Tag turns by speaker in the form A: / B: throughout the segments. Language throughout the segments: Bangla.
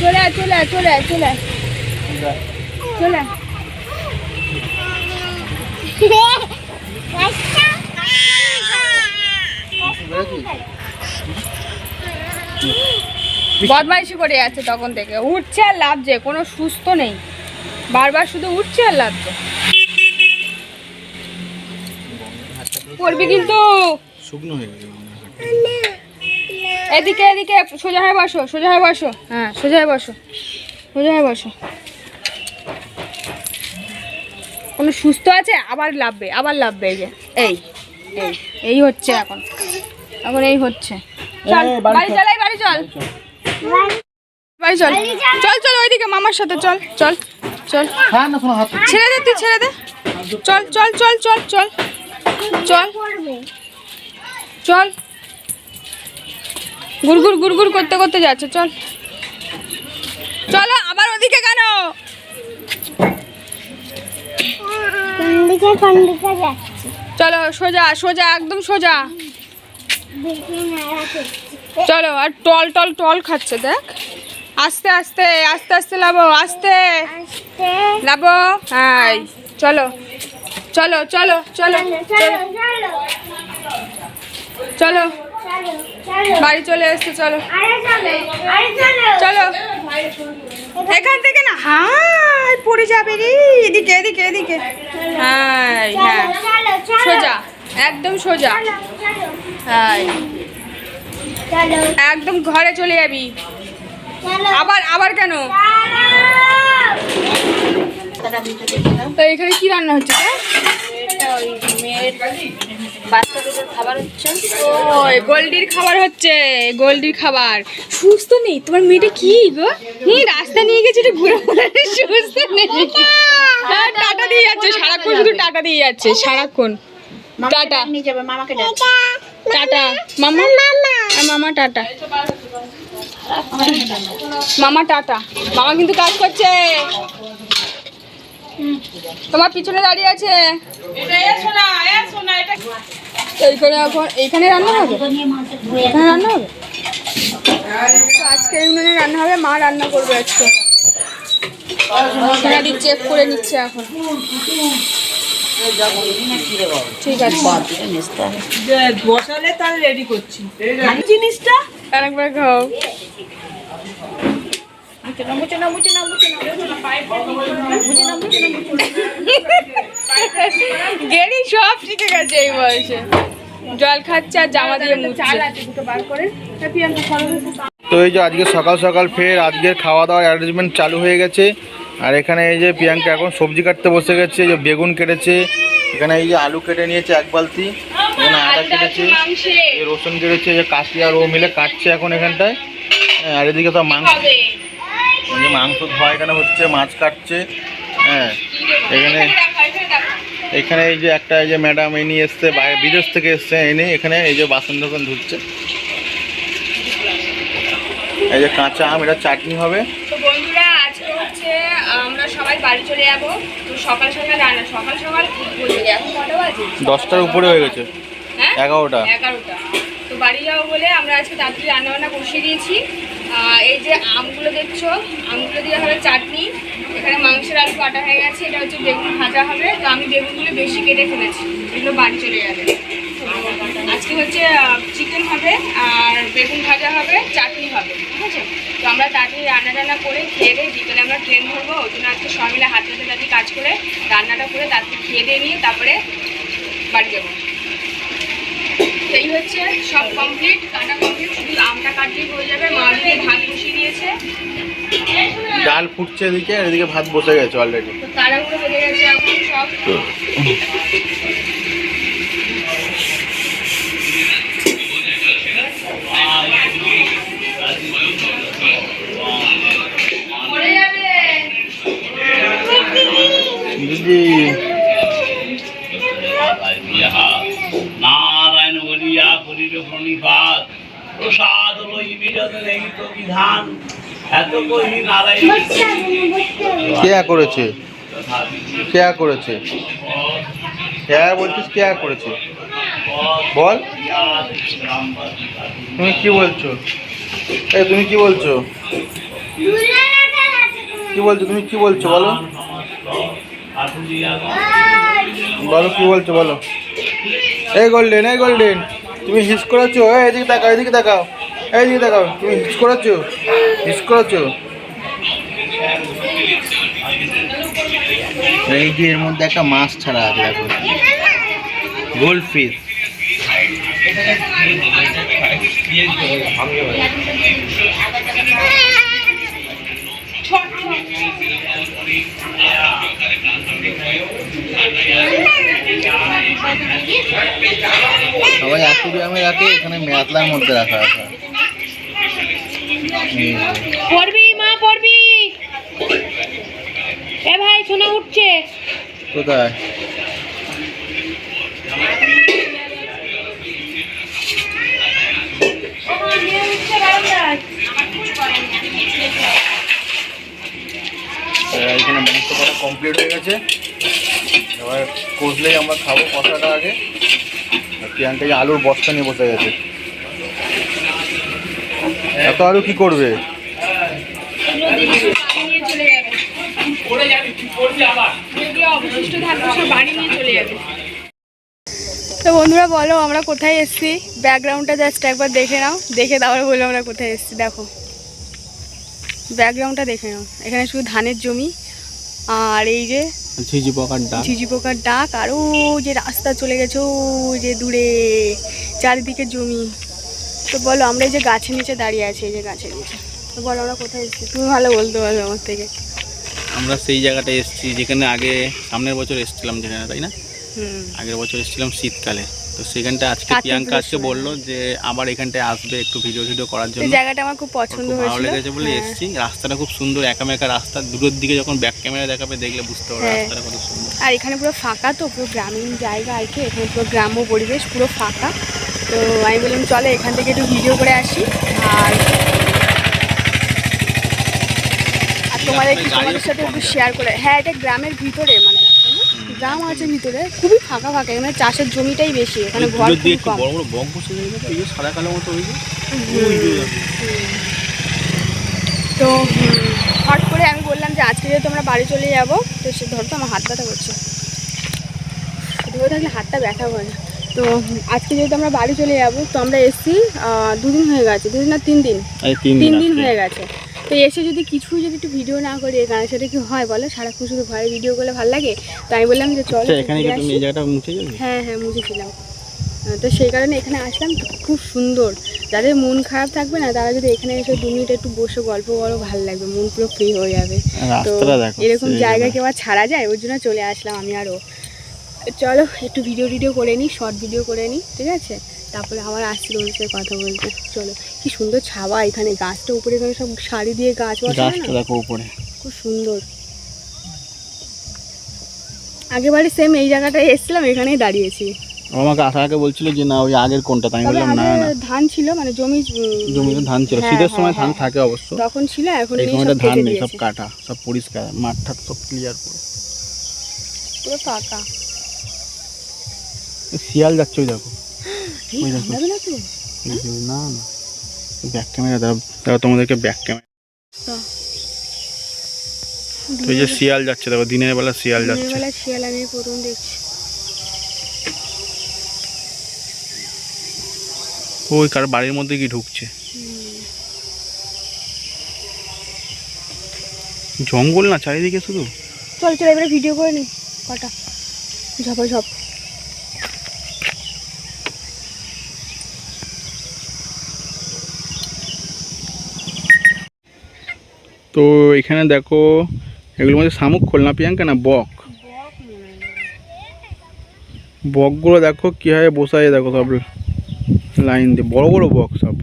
A: চলে চলে চলে চলে চলে বদমাইশি করে যাচ্ছে তখন থেকে। উঠছে আর লাভছে কোনো সুস্থ নেই। বারবার শুধু উঠছে আর লাভছে করবি কিন্তু।
B: শুকনো হয়ে গেছে
A: এদিকে এদিকে সোজা হয়ে বসো সোজা হয়ে বসো। হ্যাঁ সোজা হয়ে বসো সোজা হয়ে বসো। কোনো সুস্থ আছে? আবার লাভবে আবার লাভবে এই যে। এই এই এই হচ্ছে এখন। এখন এই হচ্ছে। চল
B: বাড়ি চল।
A: এই বাড়ি চল। বাড়ি চল। চল। চল। ওইদিকে মামার সাথে চল চল চল।
B: হ্যাঁ না শোনো হাত
A: ছেড়ে দে তুই ছেড়ে দে। চল চল চল চল চল। চল। চল। গুড়গুড় গুড়গুড় করতে করতে যাচ্ছে চল। চলো আবার ওদিকে কেন? চলো সোজা সোজা একদম সোজা। চলো আর টল টল টল খাচ্ছে দেখ। আস্তে আস্তে আস্তে আস্তে লাবো আস্তে। লাবো হ্যাঁ চলো। চলো চলো চলো।
C: চলো
A: বাড়ি চলে এসছে চলো।
C: চলো
A: এখান থেকে না হাই পড়ে যাবে রে। এদিকে এদিকে এদিকে। হ্যাঁ। হ্যাঁ সোজা একদম সোজা। হ্যাঁ একদম ঘরে চলে যাবি। আবার আবার কেন? তো এখানে কি রান্না হচ্ছে গোল্ডির খাবার হচ্ছে গোল্ডির খাবার। সুস্থ নেই? তোমার মেয়েটা কি গো? হুম রাস্তা নিয়ে গেছে এটা ঘুরে ঘুরে সুস্থ নেই। হ্যাঁ, টাটা দিয়ে যাচ্ছে সারাক্ষণ শুধু টাটা দিয়ে যাচ্ছে সারাক্ষণ। টাটা। টাটা মামা। আর মামা টাটা। মামা টাটা। মামা কিন্তু কাজ করছে। তোমার পিছনে দাঁড়িয়ে আছে? এইখানে এখন এইখানে রান্না হবে? এখানে রান্না হবে? আজকে এই উনুনে রান্না হবে মা রান্না করবে আজকে। এখানে চেক করে নিচ্ছে এখন। ঠিক আছে।
D: বসালে তাহলে রেডি করছি। জিনিসটা
A: আরেকবার খাও। গেড়ি সব শিখে গেছে এই বয়সে। জল খাচ্ছে আর জামা দিয়ে
B: তো এই যে আজকে সকাল সকাল ফের আজকের খাওয়া দাওয়ার অ্যারেঞ্জমেন্ট চালু হয়ে গেছে। আর এখানে এই যে প্রিয়াঙ্কা এখন সবজি কাটতে বসে গেছে যে বেগুন কেটেছে এখানে এই যে আলু কেটে নিয়েছে এক বালতি এখানে আদা কেটেছে এই রসুন কেটেছে যে কাশি আর ও মিলে কাটছে এখন এখানটায়। আর এদিকে তো মাংস যে মাংস ধোয়া এখানে হচ্ছে মাছ কাটছে। হ্যাঁ এখানে এখানে এই যে একটা এই যে ম্যাডাম এই নিয়ে এসছে বাইরে বিদেশ থেকে এসছে এনে এখানে এই যে বাসন দোকান ধুচ্ছে। এই যে কাঁচা আম এটা চাটনি হবে।
A: তো বন্ধুরা আজকে হচ্ছে আমরা সবাই বাড়ি চলে যাব। তো সকাল সকাল রান্না সকাল সকাল এখন কটা বাজে?
B: দশটার উপরে হয়ে গেছে।
A: হ্যাঁ?
B: এগারোটা।
A: এগারোটা। তো বাড়ি যাব বলে আমরা আজকে তাড়াতাড়ি বসিয়ে দিয়েছি। এই যে আমগুলো দেখছ, আমগুলো দিয়ে হবে চাটনি। এখানে মাংসের আলু কাটা হয়ে গেছে, এটা হচ্ছে বেগুন ভাজা হবে। তো আমি বেগুনগুলো বেশি কেটে ফেলেছি, এগুলো বাড়ি চলে যাবে। আজকে হচ্ছে চিকেন হবে আর বেগুন ভাজা হবে, চাটনি হবে, ঠিক আছে? তো আমরা তাড়াতাড়ি রান্না টান্না করে খেয়ে দিয়ে বিকেলে আমরা ট্রেন ধরবো ওই জন্য আজকে সবাই মিলে হাতে হাতে কাজ করে, রান্নাটা করে তাড়াতাড়ি খেয়ে দিয়ে নিয়ে তারপরে বাড়ি যাব। হচ্ছে সব কমপ্লিট কাটা কমপ্লিট শুধু আমটা কাটলেই হয়ে যাবে। মা দিকে ভাত বসিয়ে দিয়েছে।
B: ডাল ফুটছে এদিকে আর এদিকে ভাত বসে গেছে অলরেডি
A: তো তাড়াহুড়ো বেড়ে গেছে এখন সব। পড়ে
B: দিদি
E: নারায়ণ বলিয়া করিল প্রণিপাত প্রসাদ নেই তো বিধান। এত কহি নারায়ণ
B: কে করেছে? কে করেছে?
E: ক্যা বলছিস ক্যা করেছে? বল। তুমি কি বলছো? এই তুমি কি বলছো? কি বলছো? তুমি কি বলছো? বলো। বলো কি বলছো? বলো। এই গোল্ডেন এই গোল্ডেন। তুমি হিস করেছ? এই এদিকে তাকাও এদিকে তাকাও। এইদিকে তাকাও তুমি হিস করেছ হিস করেছ এই যে এর মধ্যে একটা মাছ ছাড়া আছে, দেখো। গোল্ড ফিশ সবাই অ্যাকুরিয়ামে রাখে, এখানে মেয়াতলার মধ্যে রাখা আছে। এই।
A: পড়বি মা পড়বি। এ ভাই শোনা উঠছে।
E: কোথায়? এখানে মাংস করা কমপ্লিট হয়ে গেছে। এবার কষলেই আমরা খাব কষাটা আগে। আর প্রিয়াঙ্কা আলুর বস্তা নিয়ে বসে গেছে এত আলু কি করবে
A: নিয়ে চলে যাবে যদি অবশিষ্ট থাকবে সব বাড়ি নিয়ে চলে যাবে তো বন্ধুরা বলো আমরা কোথায় এসেছি? ব্যাকগ্রাউন্ডটা জাস্ট একবার দেখে নাও। দেখে তারপরে বলো আমরা কোথায় এসেছি দেখো। ব্যাকগ্রাউন্ডটা দেখে নাও। এখানে শুধু ধানের জমি আর এই যে
E: ঝিঝি পোকার ডাক।
A: ঝিঝি পোকার ডাক আর ও যে রাস্তা চলে গেছে ও যে দূরে চারিদিকে জমি। তো বলো আমরা এই যে গাছের নিচে দাঁড়িয়ে আছি এই যে গাছের নিচে। তো বলো আমরা কোথায় এসেছি? তুমি ভালো বলতে পারবে আমার থেকে।
B: আমরা সেই জায়গাটা এসেছি যেখানে আগে সামনের বছর এসেছিলাম যেখানে তাই না? আগের বছর এসেছিলাম শীতকালে। তো সেখানটা আজকে প্রিয়াঙ্কা আজকে বলল যে আবার এখানটায় আসবে একটু ভিডিও ভিডিও করার জন্য।
A: জায়গাটা আমার খুব পছন্দ
B: খুব ভালো লেগেছে বলে
A: হ্যাঁ।
B: এসেছি। রাস্তাটা খুব সুন্দর একা একামেকা রাস্তা। দূরের দিকে যখন ব্যাক ক্যামেরা দেখাবে দেখলে বুঝতে পারবে
A: হ্যাঁ।
B: রাস্তাটা কত সুন্দর।
A: আর এখানে পুরো ফাঁকা তো পুরো গ্রামীণ জায়গা আর কি। এখানে পুরো গ্রাম্য পরিবেশ পুরো ফাঁকা। তো আমি বললাম চলে এখান থেকে একটু ভিডিও করে আসি। আর আর তোমাদেরকে তোমাদের সাথে একটু শেয়ার করে হ্যাঁ এটা গ্রামের ভিতরে মানে গ্রাম আছে ভিতরে খুবই ফাঁকা ফাঁকা এখানে চাষের জমিটাই বেশি এখানে ঘর খুবই কম।
B: সাদা কালো মতো।
A: তো হট করে আমি বললাম যে আজকে যেহেতু আমরা বাড়ি চলে যাব তো সে ধরো তো আমার হাত ব্যথা করছে। ধরে থাকলে হাতটা ব্যথা করে না। তো আজকে যেহেতু আমরা বাড়ি চলে যাব তো আমরা এসছি দুদিন হয়ে গেছে দুদিন না তিন দিন।
B: তিন
A: দিন হয়ে গেছে। তো এসে যদি কিছুই যদি একটু ভিডিও না করি এখানে সেটা কি হয় বলো? সারাক্ষণ শুধু ঘরে ভিডিও করলে ভালো লাগে? তো আমি বললাম যে চলো
B: আচ্ছা
A: হ্যাঁ হ্যাঁ মুছেছিলাম। তো সেই কারণে এখানে আসলাম খুব সুন্দর। যাদের মন খারাপ থাকবে না তারা যদি এখানে এসে দু মিনিট একটু বসে গল্প করো ভালো লাগবে মন পুরো ফ্রি হয়ে যাবে। তো এরকম জায়গা
B: জায়গায়।
A: কেউ ছাড়া যায় ওর জন্য চলে আসলাম আমি আরও চলো একটু ভিডিও টিডিও করে নিই শর্ট ভিডিও করে নিই ঠিক আছে? তারপরে আবার আসছি তোমাদের সাথে কথা বলতে। চলো কি সুন্দর ছাওয়া এখানে গাছটা উপরে এখানে সব শাড়ি দিয়ে গাছ
B: গাছটা দেখো উপরে।
A: খুব সুন্দর। আগেবারে সেম এই জায়গাটায় এসেছিলাম এখানেই দাঁড়িয়েছি।
B: আমাকে আসার আগে বলছিল যে না ওই আগের কোনটা? তাই আমি বললাম না না।
A: ধান ছিল মানে জমি
B: জমিতে ধান ছিল।
A: হ্যাঁ,
B: শীতের
A: হ্যাঁ,
B: সময় ধান
A: হ্যাঁ।
B: থাকে অবশ্য।
A: তখন ছিল এখন
B: এই সময়টা ধান নেই সব কাটা সব পরিষ্কার মাঠ ঠাট সব ক্লিয়ার পুরো
A: পুরো ফাঁকা
B: শিয়াল যাচ্ছে ওই দেখো। ওই দেখো।
A: না
B: না ব্যাক ক্যামেরা দাও দাও তোমাদেরকে ব্যাক ক্যামেরা তো। এই যে শিয়াল যাচ্ছে দেখো দিনের বেলা শিয়াল যাচ্ছে।
A: বেলা শিয়াল আমি প্রথম দেখছি।
B: ওই কার বাড়ির মধ্যে কি ঢুকছে? জঙ্গল না চারিদিকে শুধু?
A: চল চল এবারে ভিডিও করে নি। কটা? ঝপা।
B: তো এখানে দেখো, এগুলোর মধ্যে শামুক খোল না প্রিয়াঙ্কা না বক? বকগুলো দেখো কীভাবে বসায় দেখো সব লাইন দিয়ে, বড় বড় বক সব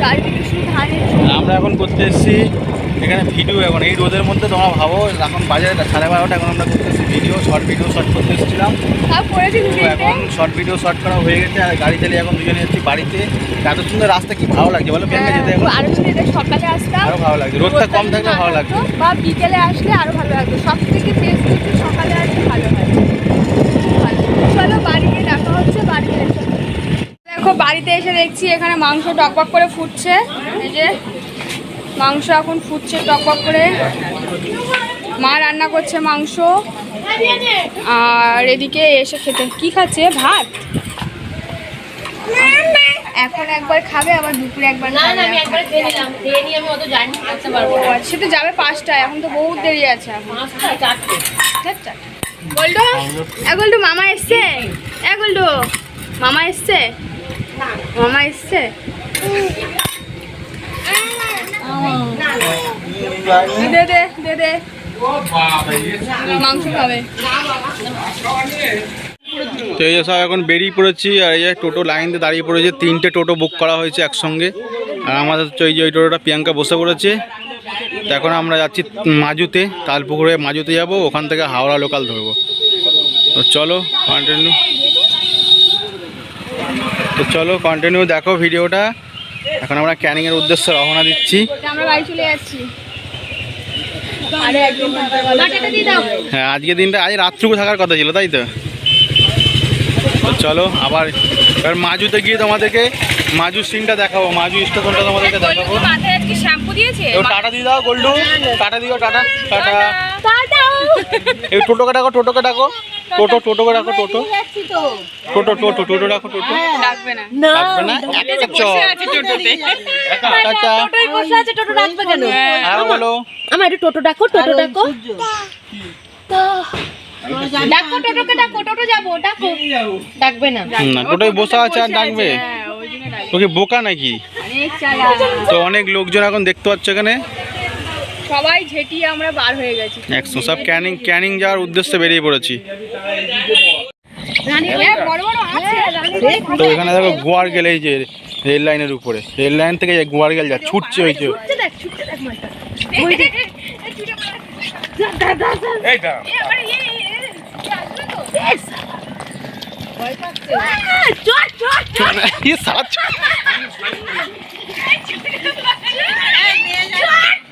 A: চারিদিকে শুধু ধানের জমি।
B: আমরা এখন করতে এসেছি এখানে এখন এই রোদের মধ্যে তোমরা ভাবো এখন বাজারে সাড়ে বারোটা এখন আমরা করতেছি ভিডিও শর্ট ভিডিও শর্ট করতে এসেছিলাম এখন শর্ট ভিডিও শর্ট করা হয়ে গেছে আর গাড়ি চালিয়ে এখন দুজনে যাচ্ছি বাড়িতে। এত সুন্দর রাস্তা কি ভালো লাগছে বলো? ব্যাংকে যেতে আরও ভালো লাগছে। রোদটা কম থাকলে ভালো লাগছে
A: বা বিকেলে আসলে আরও ভালো লাগতো। সব থেকে বেস্ট হচ্ছে সকালে আসলে ভালো হয়। চলো বাড়ি দেখা হচ্ছে দেখো বাড়িতে এসে দেখছি এখানে মাংস টকবক করে ফুটছে। এই যে মাংস এখন ফুটছে টকবক করে। মা রান্না করছে মাংস। আর এদিকে এসে খেতে কি খাচ্ছে? ভাত? এখন একবার খাবে আবার দুপুরে একবার ও, সে তো যাবে পাঁচটায় এখন তো বহুত দেরি আছে গোল্ডু এ গোল্ডু মামা এসছে? এ গোল্ডু মামা এসছে? মামা এসছে?
B: সব এখন বেরিয়ে পড়েছি, আর এই যে টোটো লাইন দিয়ে দাঁড়িয়ে পড়েছে, তিনটে টোটো বুক করা হয়েছে একসঙ্গে। আর আমাদের এই যে ওই টোটোটা প্রিয়াঙ্কা বসে পড়েছে। তো এখন আমরা যাচ্ছি মাজুতে তালপুকুরে মাজুতে যাব, ওখান থেকে হাওড়া লোকাল ধরবো। তো চলো কন্টিনিউ তো চলো কন্টিনিউ দেখো ভিডিওটা এখন আমরা ক্যানিংয়ের উদ্দেশ্যে রওনা দিচ্ছি।
A: আমরা বাড়ি চলে যাচ্ছি।
B: হ্যাঁ আজকে দিনটা আজ রাত্রিকু থাকার কথা ছিল তাই তো? চলো আবার এবার মাজুতে গিয়ে তোমাদেরকে মাজু সিনটা দেখাবো। মাজু স্টেশনটা তোমাদেরকে দেখাবো। টাটা দিয়ে দাও গোল্ডু। টাটা দিও টাটা। টাটা। এই টোটোকে ডাকো টোটোকে ডাকো। টোটো টোটোকে ডাকো টোটো। টোটো টোটো টোটো ডাকো টোটো।
A: ডাকবে না।
B: ডাকবে না? একটা চল। টাটা
D: টোটোই বসে আছে টোটো ডাকবে কেন?
B: আর বলো।
D: আমার একটু টোটো ডাকো টোটো ডাকো।
A: ডাকো টোটোকে ডাকো টোটো যাব ডাকো।
D: ডাকবে না।
B: না টোটোয় বসে আছে আর ডাকবে।
A: হ্যাঁ
B: তোকে বোকা নাকি? তো অনেক লোকজন এখন দেখতে পাচ্ছ এখানে।
A: সবাই ঝেটিয়ে আমরা বার হয়ে গেছি।
B: একশো সব ক্যানিং ক্যানিং যাওয়ার উদ্দেশ্যে বেরিয়ে পড়েছি।
A: হ্যাঁ, বড় বড় আছে।
B: তো এখানে দেখো গোয়ার গেল এই যে রেল লাইনের উপরে। রেল লাইন থেকে যে গোয়ার গেল যা। ছুটছে ওই যে। ये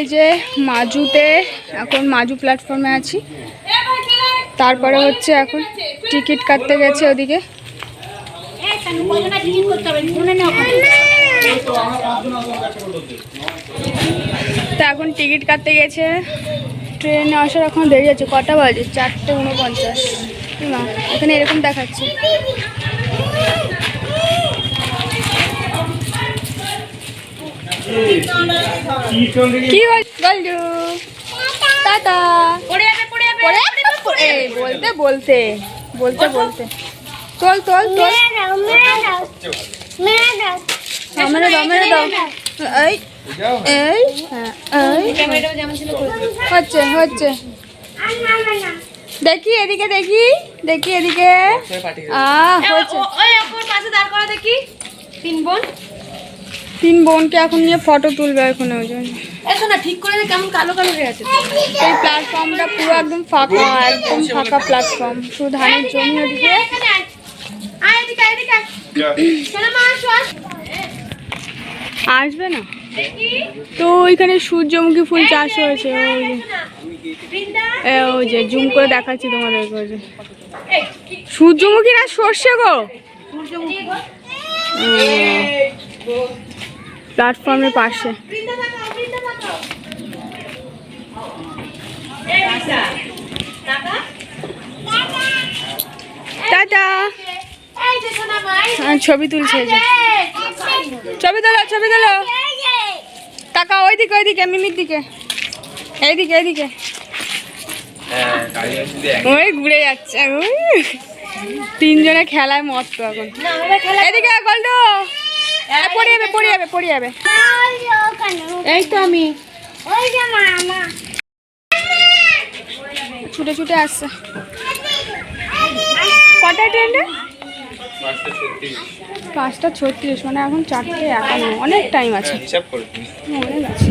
A: এই যে মাজুতে এখন মাজু প্ল্যাটফর্মে আছি। তারপরে হচ্ছে এখন টিকিট কাটতে গেছে ওদিকে। তো এখন টিকিট কাটতে গেছে। ট্রেনে আসার এখন দেরি আছে কটা বাজে? চারটে উনপঞ্চাশ। এখানে এরকম দেখাচ্ছে। কি হল গল্লু টাটা। পড়ে যাবে পড়ে যাবে। পড়ে বলতে বলতে বলতে বলতে। তোল তোল তোল। হ্যাঁ, মেরে দাও মেরে দাও। এই এই হচ্ছে হচ্ছে। দেখি এদিকে দেখি দেখি এদিকে। আহ হচ্ছে।
D: ওই অপর পাশে দাঁড় করা দেখি। তিন বোন।
A: তিন বোনকে এখন নিয়ে ফটো তুলবে এখন ওই জন্য।
D: এসো না ঠিক করে কেমন কালো কালো হয়ে আছে।
A: এই প্ল্যাটফর্মটা পুরো একদম ফাঁকা একদম ফাঁকা প্ল্যাটফর্ম শুধু ধানের জমি ওদিকে আসবে না। তো ওইখানে সূর্যমুখী ফুল চাষ হয়েছে ওই যে। ওই যে জুম করে দেখাচ্ছি তোমাদের ওই যে। সূর্যমুখী না সর্ষে গো? প্ল্যাটফর্মের পাশে। টাটা। হ্যাঁ, ছবি তুলছে যে। ছবি তোলো ছবি তোলো। টাকা ওই ওইদিকে ওইদিকে মিমির দিকে। এইদিকে এইদিকে। ওই ঘুরে যাচ্ছে। তিনজনে খেলায় মস্ত এখন। এদিকে গল্ডো পড়ে যাবে পড়ে যাবে পড়ে যাবে
D: এই তো আমি।
A: ছুটে ছুটে আসছে। কটা ট্রেনটা পাঁচটা ছত্রিশ মানে এখন চারটে একান্ন অনেক টাইম আছে। অনেক আছে।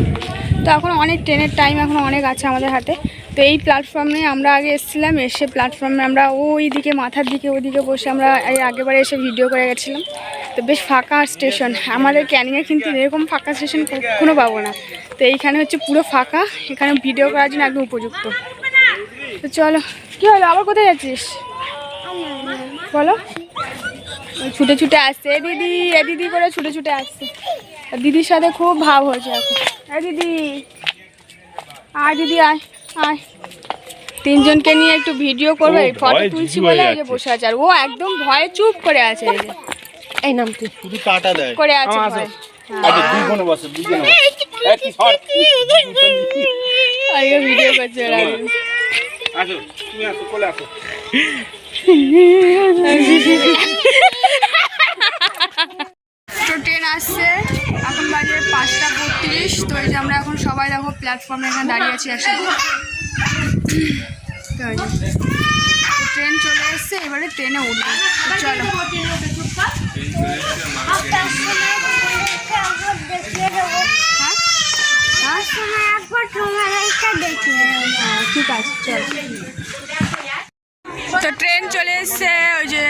A: তো এখন অনেক ট্রেনের টাইম এখন অনেক আছে আমাদের হাতে। তো এই প্ল্যাটফর্মে আমরা আগে এসেছিলাম, এসে প্ল্যাটফর্মে আমরা ওই দিকে মাথার দিকে ওইদিকে বসে আমরা এই আগেবারে এসে ভিডিও করে গেছিলাম। তো বেশ ফাঁকা স্টেশন আমাদের ক্যানিংয়ে কিন্তু এরকম ফাঁকা স্টেশন কখনো পাবো না। তো এইখানে হচ্ছে পুরো ফাঁকা, এখানে ভিডিও করার জন্য একদম উপযুক্ত। তো চলো। কী হলো? আবার কোথায় যাচ্ছিস? বলো। ছুটে ছুটে আসছে। এ দিদি এ দিদি করে ছুটে ছুটে আসছে। দিদির সাথে খুব ভাব হয়েছে এখন। এ দিদি। আয় দিদি, আয়। তিনজনকে নিয়ে একটু ভিডিও করবে ফটো তুলছি বলে এই যে বসে আছে। আর ও একদম ভয়ে চুপ করে আছে। এই যে
D: এই নাম তুই
B: শুধু কাটা দেয়।
A: করে আছে ভয়ে। আজকে ভিডিও করছে ওরা। তো ট্রেন আসছে এখন বাজে পাঁচটা বত্রিশ তো এই যে আমরা এখন সবাই দেখো প্ল্যাটফর্মে এখানে দাঁড়িয়ে আছি একসাথে। ট্রেন চলে এসছে, এবারে ট্রেনে উঠবো। চলো। ঠিক আছে তো ট্রেন চলে এসছে, ওই যে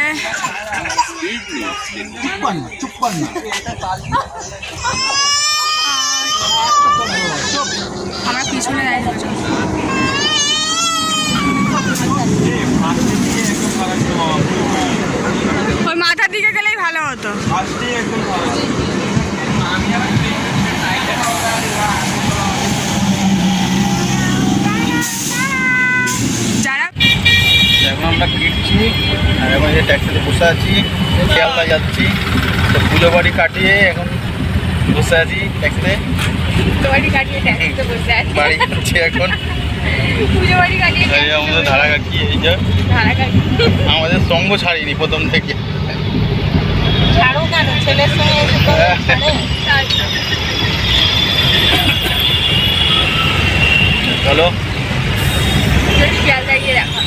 A: আমরা পিছনে ওই মাথার দিকে গেলেই ভালো হতো।
B: এখন আমরা ফিরছি, আর এখন যে ট্যাক্সিতে বসে আছি শিয়ালদা যাচ্ছি। তো পুজো বাড়ি কাটিয়ে এখন বসে আছি ট্যাক্সিতে
A: বাড়ি কাটিয়ে ট্যাক্সিতে বসে আছে।
B: বাড়ি যাচ্ছি এখন।
A: পুজো বাড়ি কাটিয়ে
B: আমাদের ধারা কাকি এই যে।
A: ধারা
B: আমাদের সঙ্গ ছাড়িনি প্রথম থেকে।
D: ছাড়ো কেন? ছেলের সঙ্গে
B: চলো।
A: গিয়ে দেখা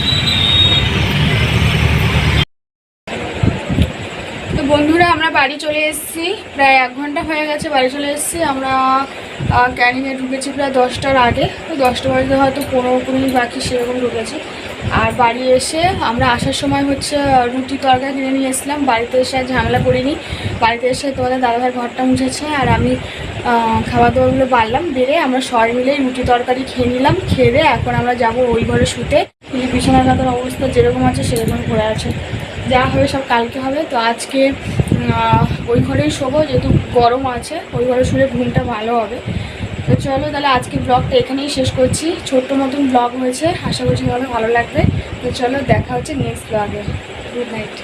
A: বন্ধুরা, আমরা বাড়ি চলে এসেছি। প্রায় এক ঘণ্টা হয়ে গেছে বাড়ি চলে এসেছি। আমরা ক্যানিংয়ে ঢুকেছি প্রায় দশটার আগে। তো দশটা বাজে হয়তো পনেরো কুড়ি বাকি সেরকম ঢুকেছি। আর বাড়ি এসে আমরা আসার সময় হচ্ছে রুটি তরকারি কিনে নিয়ে এসেছিলাম। বাড়িতে এসে আর ঝামেলা করিনি। বাড়িতে এসে তোমাদের দাদাভাই ঘরটা মুছেছে আর আমি খাওয়া দাওয়াগুলো বাড়লাম বেড়ে আমরা সবাই মিলে রুটি তরকারি খেয়ে নিলাম। খেয়ে এখন আমরা যাব ওই ঘরে শুতে। বিছানার কাতার অবস্থা যেরকম আছে, সেরকম পড়ে আছে। যা হবে সব কালকে হবে। তো আজকে ওই ঘরেই শোবো, যেহেতু গরম আছে, ওই ঘরে শুলে ঘুমটা ভালো হবে। তো চলো তাহলে আজকে ব্লগটা এখানেই শেষ করছি। ছোট্ট মতন ব্লগ হয়েছে, আশা করছি ভালো লাগবে। তো চলো দেখা হচ্ছে নেক্সট ব্লগে গুড নাইট